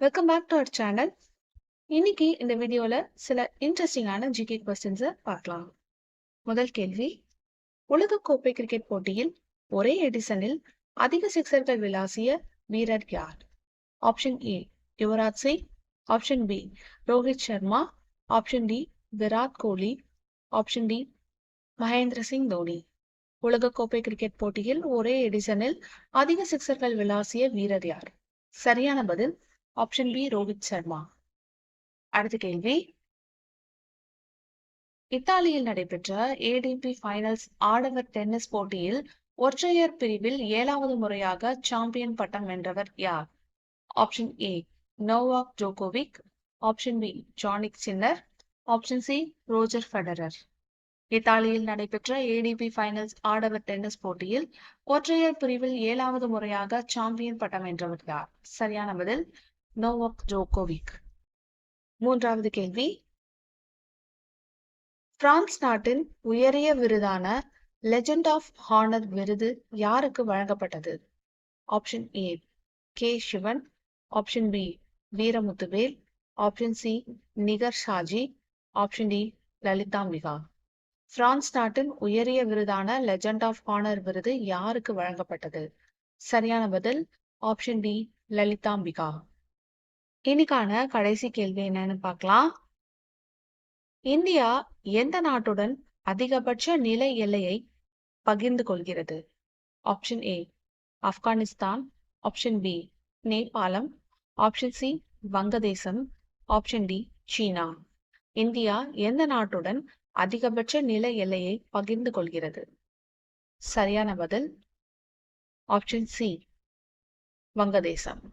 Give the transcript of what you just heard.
Welcome back to our channel இன்னைக்கு இந்த வீடியோல சில இன்ட்ரெஸ்டிங்கான ஜிகே கொஸ்டின்ஸை பார்க்கலாம். முதல் கேள்வி உலகக்கோப்பை கிரிக்கெட் போட்டியில் ஒரே எடிசனில் அதிக சிக்சர்கள் விளாசிய வீரர் யார்? Option A Yuvraj Singh. Option B Rohit Sharma. Option D Virat Kohli. Option D Mahendra Singh Dhoni. உலகக்கோப்பை கிரிக்கெட் போட்டியில் ஒரே எடிசனில் அதிக சிக்சர்கள் விளாசிய வீரர் யார்? சரியான பதில் ஆப்ஷன் பி ரோஹித் சர்மா அடுத்த கேள்வி. இத்தாலியில் நடைபெற்ற ஏடிபி ஃபைனல்ஸ் ஆடவர் டென்னிஸ் போட்டியில் ஒற்றையர் பிரிவில் ஏழாவது முறையாக சாம்பியன் பட்டம் வென்றவர் யார்? Option A Novak Djokovic option B Jannik Sinner option C Roger Federer இத்தாலியில் நடைபெற்ற ஏடிபி ஃபைனல்ஸ் ஆடவர் டென்னிஸ் போட்டியில் ஒற்றையர் பிரிவில் ஏழாவது முறையாக சாம்பியன் பட்டம் வென்றவர் யார்? சரியான பதில் நோவாக் ஜோகோவிக் மூன்றாவது கேள்வி. பிரான்ஸ் நாட்டின் உயரிய விருதான லெஜெண்ட் ஆஃப் ஹானர் விருது யாருக்கு வழங்கப்பட்டது? Option A K Sivan option B Veeramuthuvel. Option C Nigar Shaji option D Lalithambika France நாட்டின் உயரிய விருதான லெஜெண்ட் ஆஃப் ஹானர் விருது யாருக்கு வழங்கப்பட்டது? சரியான பதில் ஆப்ஷன் டி லலிதாம்பிகா இன்னைக்கான கடைசி கேள்வி என்னன்னு பார்க்கலாம். இந்தியா எந்த நாட்டுடன் அதிகபட்ச நில எல்லையை பகிர்ந்து கொள்கிறது? Option A Afghanistan. Option B Nepal. Option C வங்கதேசம். ஆப்ஷன் டி சீனா. இந்தியா எந்த நாட்டுடன் அதிகபட்ச நில எல்லையை பகிர்ந்து கொள்கிறது? சரியான பதில் ஆப்ஷன் சி வங்கதேசம்.